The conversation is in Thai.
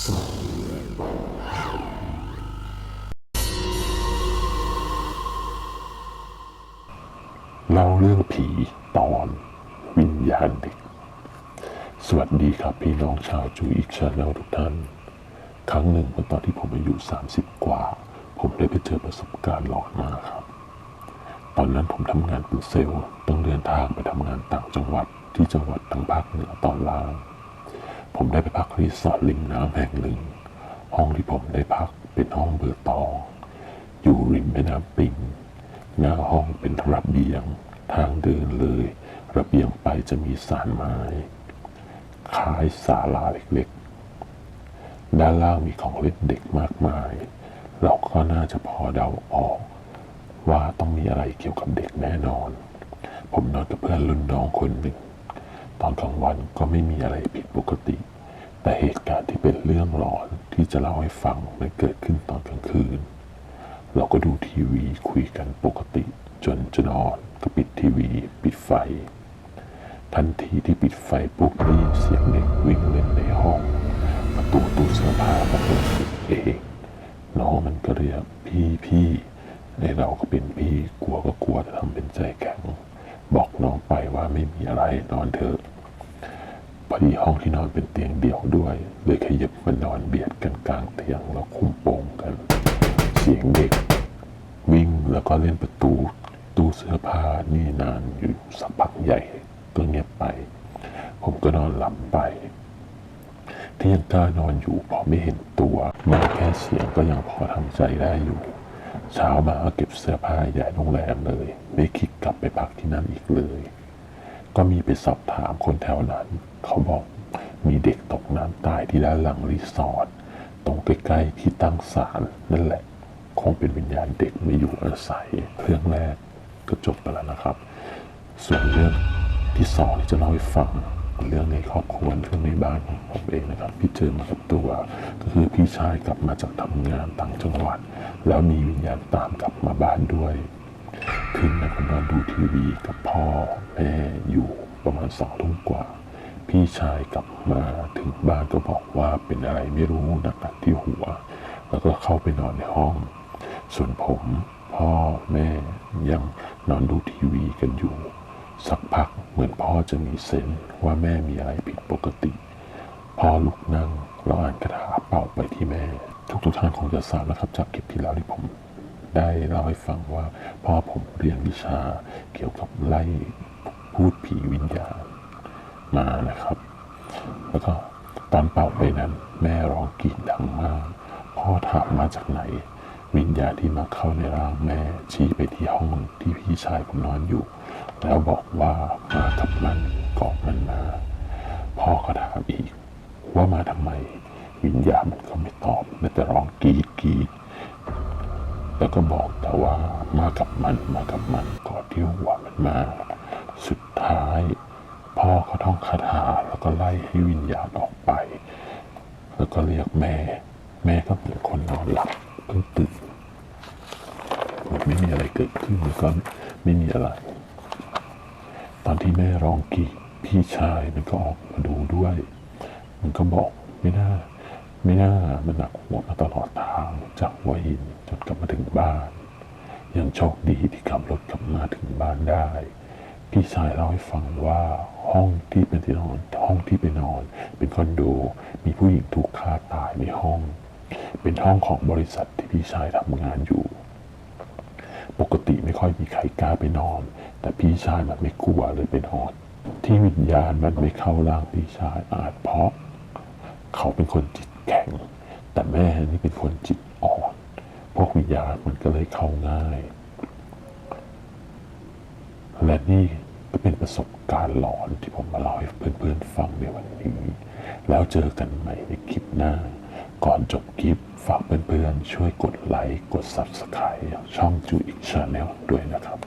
เล่าเรื่องผีตอนวิญญาณเด็ก สวัสดีครับพี่น้องชาวจูอีกชาแนลทุกท่าน ครั้งหนึ่งเมื่อตอนที่ผมอายุ 30 กว่า ผมได้ไปเจอประสบการณ์หลอนมากครับ ตอนนั้นผมทำงานเป็นเซลล์ต้องเดินทางไปทำงานต่างจังหวัดที่จังหวัดทางภาคเหนือตอนล่าง ผมได้ไปพักรีสอร์ทริมน้ำแห่งหนึ่ง ห้องที่ผมได้พักเป็นห้องเบอร์ตอง อยู่ริมแม่น้ำปิงหน้าห้องเป็นระเบียง ทางเดินเลย ระเบียงไปจะมีสารไม้คล้ายศาลาเล็กๆ ด้านล่างมีของเล่นเด็กมากมาย เราก็น่าจะพอเดาออก ว่าต้องมีอะไรเกี่ยวกับเด็กแน่นอน ผมนอนกับเพื่อนรุ่นน้องคนหนึ่ง ตอนกลางวันก็ไม่มีอะไรผิดปกติ แต่เหตุการณ์ที่เป็นเรื่องหลอนที่จะเล่าให้ฟังมันเกิดขึ้นตอนกลางคืน เราก็ดูทีวีคุยกันปกติ จนจะนอนก็ปิดทีวี ปิดไฟ ทันทีที่ปิดไฟปุ๊บได้ยินเสียงเด็กวิ่งเล่นในห้อง ประตูตู้เสื้อผ้าก็เปิดเองน้องมันก็เรียกพี่พี่ในเราก็เป็นพี่กลัวก็กลัวจะทำเป็นใจแข็งบอกน้องไปว่าไม่มีอะไรนอนเถอะ พอดีห้องที่นอนเป็นเตียงเดี่ยวด้วย เลยขยับมานอนเบียดกันกลางเตียงแล้วคุ้มโปงกัน เสียงเด็ก วิ่งแล้วก็เล่นประตูตู้เสื้อผ้านี่นานอยู่สักพักใหญ่ก็เงียบไป ผมก็นอนหลับไปที่ยังกล้านอนอยู่พอไม่เห็นตัวมาแค่เสียงก็ยังพอทำใจได้อยู่ เช้ามาเก็บเสื้อผ้าย้ายโรงแรมเลย ไม่คิดกลับไปพักที่นั่นอีกเลย ก็มีไปสอบถามคนแถวนั้น เขาบอกมีเด็กตกน้ำตายที่ด้านหลังรีสอร์ทตรงใกล้ๆที่ตั้งศาลนั่นแหละ คงเป็นวิญญาณเด็กไม่อยู่อาศัยเรื่องแรกก็จบไปแล้วนะครับ ส่วนเรื่องที่สองที่จะเล่าให้ฟังเรื่องในครอบครัวเรื่องในบ้านของผมเองนะครับที่เจอมากับตัว ก็คือพี่ชายกลับมาจากทำงานต่างจังหวัด แล้วมีวิญญาณตามกลับมาบ้านด้วย คืนนั้นผมนอนดูทีวีกับพ่อแม่อยู่ประมาณสองทุ่มกว่า พี่ชายกลับมาถึงบ้านก็บอกว่าเป็นอะไรไม่รู้หนักๆที่หัว แล้วก็เข้าไปนอนในห้อง ส่วนผมพ่อแม่ยังนอนดูทีวีกันอยู่ สักพักเหมือนพ่อจะมีเซนว่าแม่มีอะไรผิดปกติ พ่อลุกนั่งแล้วอ่านคาถาเป่าไปที่แม่ ทุกทุกท่านคงจะทราบนะครับจากคลิปที่แล้วที่ผม ได้เล่าให้ฟังว่าพ่อผมเรียนวิชาเกี่ยวกับไล่พูดผีวิญญาณมานะครับ แล้วก็ตอนเป่าไปนั้น แม่ร้องกรีดดังมาก พ่อถามมาจากไหน วิญญาณที่มาเข้าในร่างแม่ชี้ไปที่ห้องที่พี่ชายผมนอนอยู่ แล้วบอกว่ามากับมันกาะมันมา พ่อก็ถามอีก ว่ามาทำไม วิญญาณมันก็ไม่ตอบแต่แต่ร้องกรีดกรีด แล้วก็บอกแต่ว่ามากับมันมากับมันก่อนที่หัวมันมา สุดท้าย พ่อก็ท่องคาถาแล้วก็ไล่ให้วิญญาณออกไป แล้วก็เรียกแม่ แม่ก็เหมือนคนนอนหลับเพิ่งตื่นเหมือนไม่มีอะไรเกิดขึ้นแล้วก็ไม่มีอะไร ตอนที่แม่ร้องกรีดพี่ชายมันก็ออกมาดูด้วย มันก็บอกไม่น่า ไม่น่ามันหนักหัวมาตลอดทางจากหัวหินจนกลับมาถึงบ้าน ยังโชคดีที่ขับรถกลับมาถึงบ้านได้ พี่ชายเล่าให้ฟังว่าห้องที่เป็นที่นอน ห้องที่ไปนอน เป็นคอนโดมีผู้หญิงถูกฆ่าตายในห้อง เป็นห้องของบริษัทที่พี่ชายทำงานอยู่ ปกติไม่ค่อยมีใครกล้าไปนอน แต่พี่ชายมันไม่กลัวเลยไปนอน ที่วิญญาณมันไม่เข้าร่างพี่ชายอาจเพราะ เขาเป็นคนจิต แข็ง แต่แม่นี่เป็นคนจิตอ่อนพวกวิญญาณมันก็เลยเข้าง่าย และนี่ก็เป็นประสบการณ์หลอนที่ผมมาเล่าให้เพื่อนๆฟังในวันนี้ แล้วเจอกันใหม่ในคลิปหน้า ก่อนจบคลิปฝากเพื่อนๆช่วยกดไลค์ กด Subscribe ช่องจูอิกชาแนลด้วยนะครับ